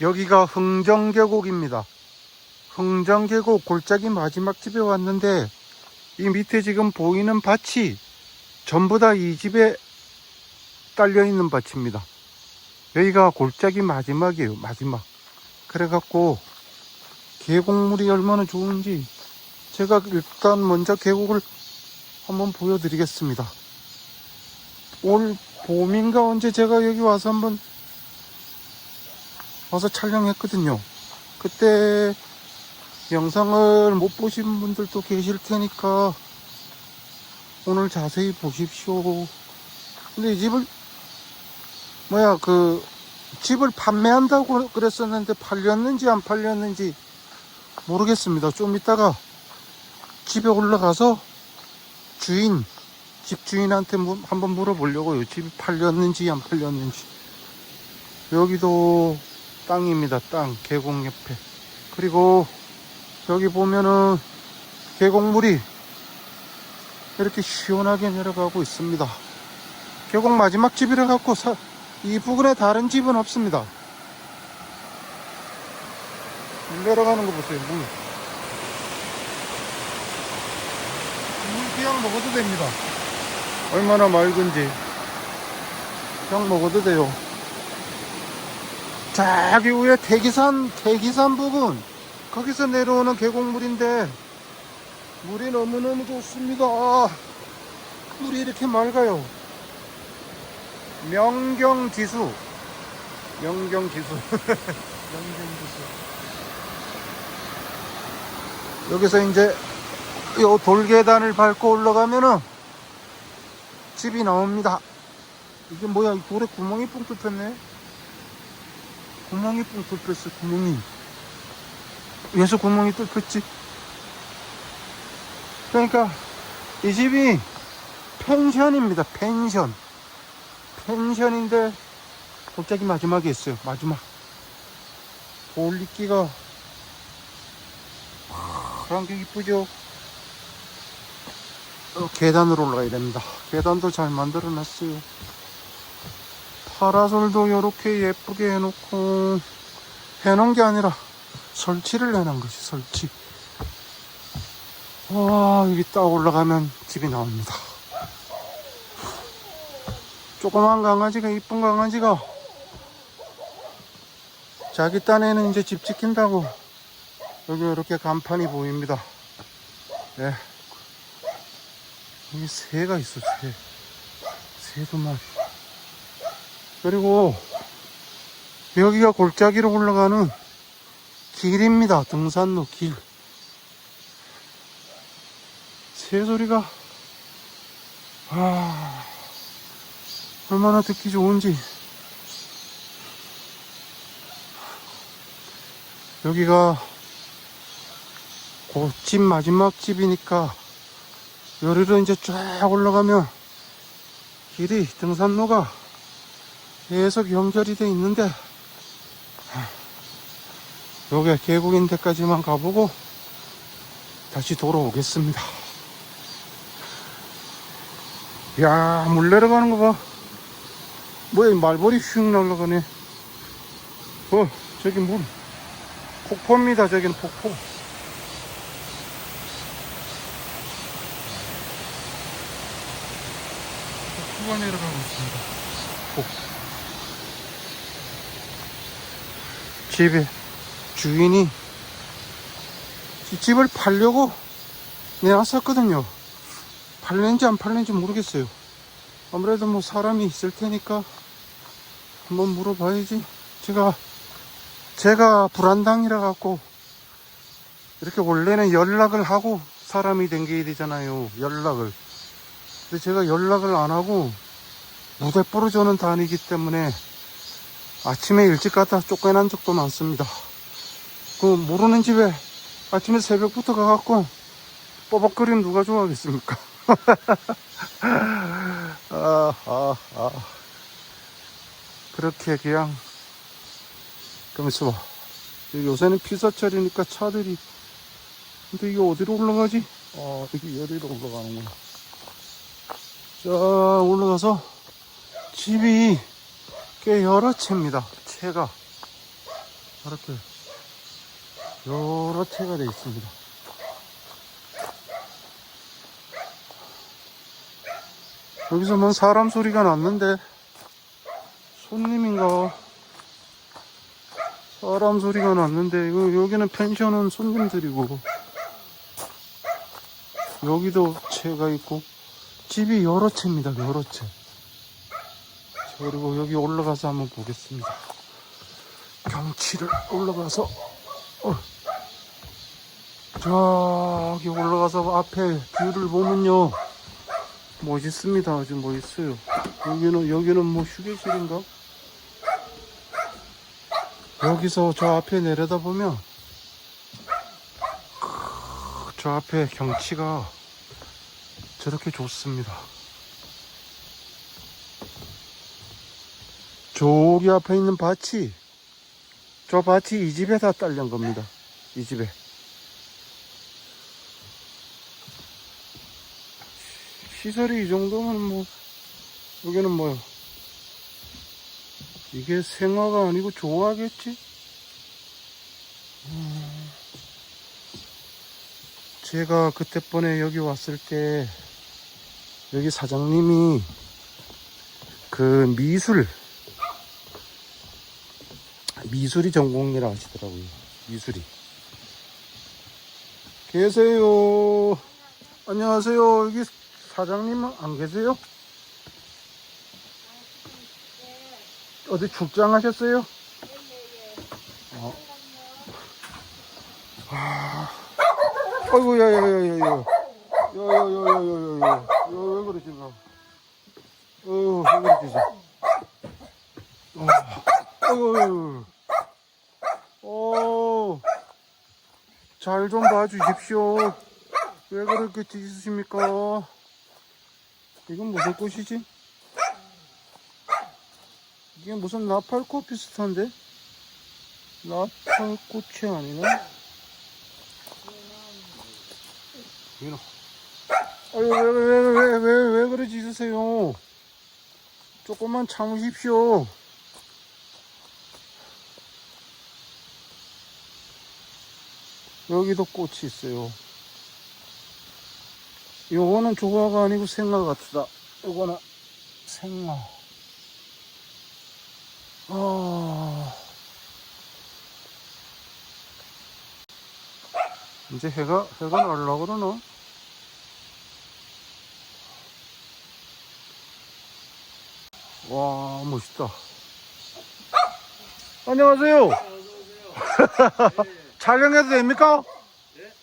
여기가 흥정계곡입니다. 흥정계곡 골짜기 마지막 집에 왔는데 이 밑에 지금 보이는 밭이 전부 다 이 집에 딸려 있는 밭입니다. 여기가 골짜기 마지막이에요. 마지막. 그래갖고 계곡물이 얼마나 좋은지 제가 일단 먼저 계곡을 한번 보여드리겠습니다. 올 봄인가 언제 제가 여기 와서 한번 와서 촬영했거든요. 그때 영상을 못 보신 분들도 계실 테니까 오늘 자세히 보십시오. 근데 이 집을 뭐야 그 집을 판매한다고 그랬었는데 팔렸는지 안 팔렸는지 모르겠습니다. 좀 이따가 집에 올라가서 주인 집 주인한테 무- 한번 물어보려고요. 집이 팔렸는지 안 팔렸는지. 여기도 땅입니다. 땅 계곡 옆에. 그리고 여기 보면은 계곡물이 이렇게 시원하게 내려가고 있습니다. 계곡 마지막 집이라 갖고 사- 이 부근에 다른 집은 없습니다. 물 내려가는 거 보세요. 물. 물 그냥 먹어도 됩니다. 얼마나 맑은지 그냥 먹어도 돼요. 저기 위에 태기산 태기산 부분 거기서 내려오는 계곡물인데 물이 너무너무 좋습니다. 물이 이렇게 맑아요. 명경지수 명경지수 명경지수 여기서 이제 요 돌계단을 밟고 올라가면은 집이 나옵니다. 이게 뭐야? 이 돌에 구멍이 뻥 뚫혔네. 구멍이 뻥 뚫혔어. 구멍이. 왜서 구멍이 뚫혔지? 그러니까 이 집이 펜션입니다. 펜션. 펜션인데 갑자기 마지막에 있어요. 마지막. 돌리기가 파란 게 이쁘죠? 어, 계단으로 올라가야 됩니다. 계단도 잘 만들어 놨어요. 파라솔도 이렇게 예쁘게 해놓고 해놓은 게 아니라 설치를 해놓은 것이 설치. 와 여기 딱 올라가면 집이 나옵니다. 조그만 강아지가 이쁜 강아지가 자기 딴에는 이제 집 지킨다고 여기 이렇게 간판이 보입니다. 네. 여기 새가 있어, 새. 새두 마리. 그리고 여기가 골짜기로 올라가는 길입니다. 등산로 길. 새 소리가, 아, 얼마나 듣기 좋은지. 여기가 곧집 마지막 집이니까 요리로 이제 쫙 올라가면 길이 등산로가 계속 연결이 돼 있는데 여기 계곡인 데까지만 가보고 다시 돌아오겠습니다. 야, 물 내려가는 거 봐. 뭐야, 이 말벌이 휙 날아가네. 어, 저기 물. 폭포입니다, 저기는 폭포. 폭포가 내려가고 있습니다. 집에 주인이 이 집을 팔려고 내놨었거든요. 팔렸는지 안 팔렸는지 모르겠어요. 아무래도 뭐 사람이 있을 테니까 한번 물어봐야지. 제가 제가 불안당이라 갖고 이렇게 원래는 연락을 하고 사람이 댕겨야 되잖아요. 연락을. 근데 제가 연락을 안 하고 무대 부르주는 다니기 때문에 아침에 일찍 갔다 쫓겨난 적도 많습니다. 그 모르는 집에 아침에 새벽부터 가갖고 뻐벅거리면 누가 좋아하겠습니까? 아, 아, 아. 그렇게 그냥 그럼 있어봐. 요새는 피사철이니까 차들이 근데 이게 어디로 올라가지? 아, 이게 여기로 올라가는구나. 자, 올라가서 집이 꽤 여러 채입니다. 채가. 이렇게 여러 채가 되어 있습니다. 여기서 뭔 사람 소리가 났는데 손님인가 사람 소리가 났는데 여기는 펜션은 손님들이고 여기도 채가 있고 집이 여러 채입니다 여러 채 그리고 여기 올라가서 한번 보겠습니다. 경치를 올라가서 어. 저기 올라가서 앞에 뷰를 보면요. 멋있습니다. 아주 멋있어요. 여기는 여기는 뭐 휴게실인가? 여기서 저 앞에 내려다 보면 크, 저 앞에 경치가 저렇게 좋습니다 저기 앞에 있는 밭이 저 밭이 이 집에 다 딸린 겁니다. 이 집에. 시설이 이 정도면 뭐 여기는 뭐요 이게 생화가 아니고 조화겠지? 음, 제가 그때 번에 여기 왔을 때 여기 사장님이 그 미술 미술이 전공이라 하시더라고요 미술이 계세요 안녕하세요 여기 사장님 안 계세요? 어디 출장 하셨어요? 어. 아, 아이고, 야, 야, 야, 야, 야. 야, 야, 야, 야, 야, 야, 야. 야, 왜 그러지, 나. 어휴, 왜 그러지, 어. 아이고, 아이고. 어, 잘 좀 봐주십시오. 왜 그렇게 짖으십니까? 이건 무슨 꽃이지? 이게 무슨 나팔꽃 비슷한데? 나팔꽃이 아니네? 이놈. 아유, 왜, 왜, 왜, 왜, 왜 그러지 있으세요? 조금만 참으십시오. 여기도 꽃이 있어요. 요거는 조화가 아니고 생화 같다. 요거는 생화. 아. 이제 해가, 해가 날라 그러나? 와, 멋있다. 안녕하세요. 촬영해도 됩니까?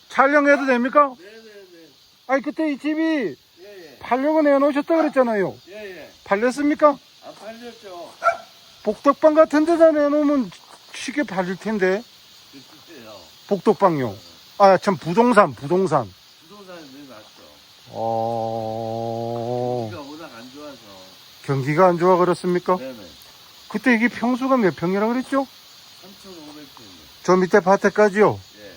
촬영해도 됩니까? 네네네. 아니, 그때 이 집이 예예. 팔려고 내놓으셨다 그랬잖아요. 예예. 팔렸습니까? 안 팔렸죠. 복덕방 같은 데다 내놓으면 쉽게 팔릴 텐데. 그때요. 복덕방요. 아, 참, 부동산, 부동산. 부동산이 늘 났죠. 어, 우리가 워낙 안 좋아서. 경기가 안 좋아 그렇습니까? 네네. 그때 이게 평수가 몇 평이라 그랬죠? 3,500평이요. 저 밑에 밭에까지요. 예.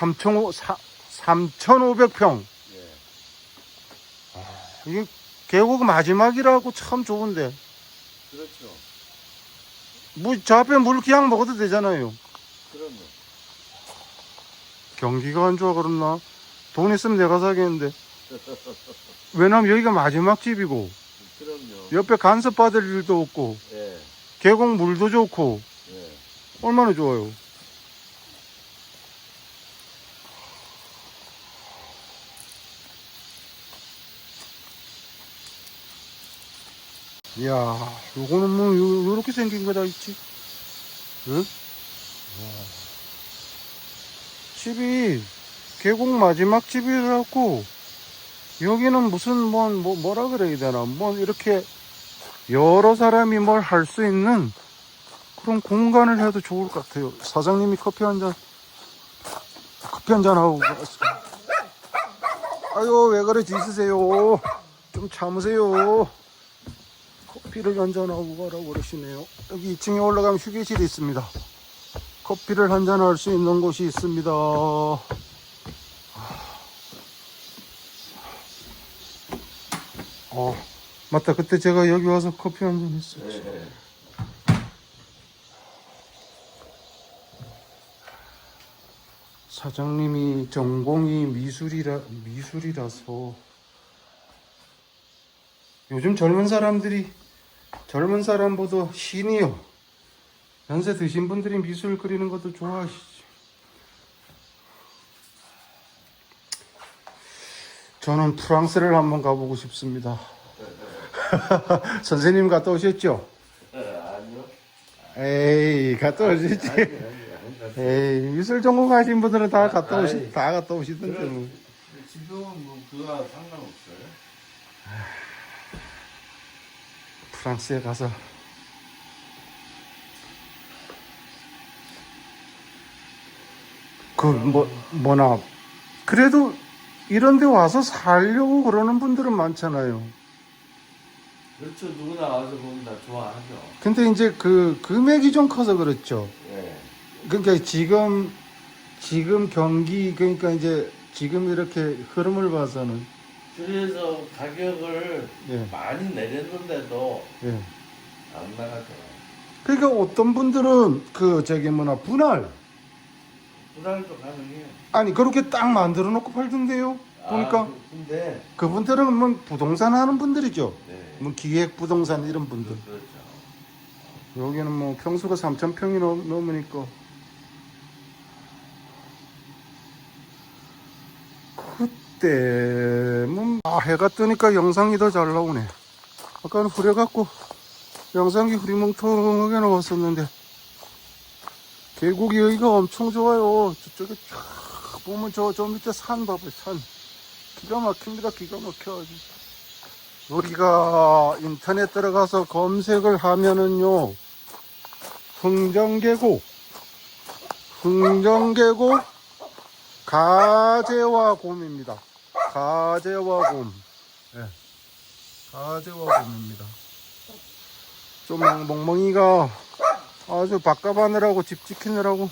3,500평. 예. 이게 계곡 마지막이라고 참 좋은데. 그렇죠. 뭐, 저 앞에 물 그냥 먹어도 되잖아요. 그럼요. 경기가 안 좋아 그렇나? 돈 있으면 내가 사겠는데. 왜냐면 여기가 마지막 집이고, 그럼요. 옆에 간섭 받을 일도 없고, 예. 계곡 물도 좋고, 예. 얼마나 좋아요. 이야, 요거는 뭐, 요, 요렇게 생긴 거 다 있지. 응? 와. 집이 계곡 마지막 집이라고, 여기는 무슨, 뭐, 뭐, 뭐라 그래야 되나. 뭐, 이렇게 여러 사람이 뭘 할 수 있는 그런 공간을 해도 좋을 것 같아요. 사장님이 커피 한 잔, 커피 한 잔 하고 갔습니다. 아유, 왜 그래, 짖으세요. 좀 참으세요. 커피를 한잔 하고 가라고 그러시네요. 여기 2층에 올라가면 휴게실이 있습니다. 커피를 한잔할 수 있는 곳이 있습니다. 어, 맞다. 그때 제가 여기 와서 커피 한 잔 했었지. 예. 사장님이 전공이 미술이라 미술이라서 요즘 젊은 사람들이 젊은 사람보다 신이요. 연세 드신 분들이 미술 그리는 것도 좋아하시지. 저는 프랑스를 한번 가보고 싶습니다. 선생님 갔다 오셨죠? 아니요. 에이, 갔다 오셨지? 에이, 미술 전공 하신 분들은 다 갔다 오시. 다 갔다 오시던데. 뭐. 지금은 뭐 그거와 상관없어요. 프랑스에 가서 그 뭐 뭐나 그래도 이런 데 와서 살려고 그러는 분들은 많잖아요. 그렇죠. 누구나 와서 보면 다 좋아하죠. 근데 이제 그 금액이 좀 커서 그렇죠. 예. 그러니까 지금 지금 경기 그러니까 이제 지금 이렇게 흐름을 봐서는 그래서 가격을 예. 많이 내렸는데도 예. 안 나가죠. 그러니까 어떤 분들은 그 저기 뭐나 분할 분할도 가능해요. 아니 그렇게 딱 만들어 놓고 팔던데요. 보니까 아, 그- 근데 그분들은 뭐 부동산 하는 분들이죠. 네. 뭐 기획 부동산 이런 분들. 그렇죠. 여기는 뭐 평수가 3천 평이 넘, 넘으니까. 그 때뭐 아, 해가 뜨니까 영상이 더 잘 나오네. 아까는 흐려갖고 영상이 흐리멍텅하게 나왔었는데 계곡이 여기가 엄청 좋아요. 저쪽에 쫙 보면 저, 저 밑에 산 봐봐요, 산. 기가 막힙니다, 기가 막혀. 우리가 인터넷 들어가서 검색을 하면은요, 흥정계곡, 흥정계곡, 가재와 곰입니다. 가재와 곰. 예. 가재와 곰입니다. 좀 멍- 멍멍이가 아주 밥값하느라고 집 지키느라고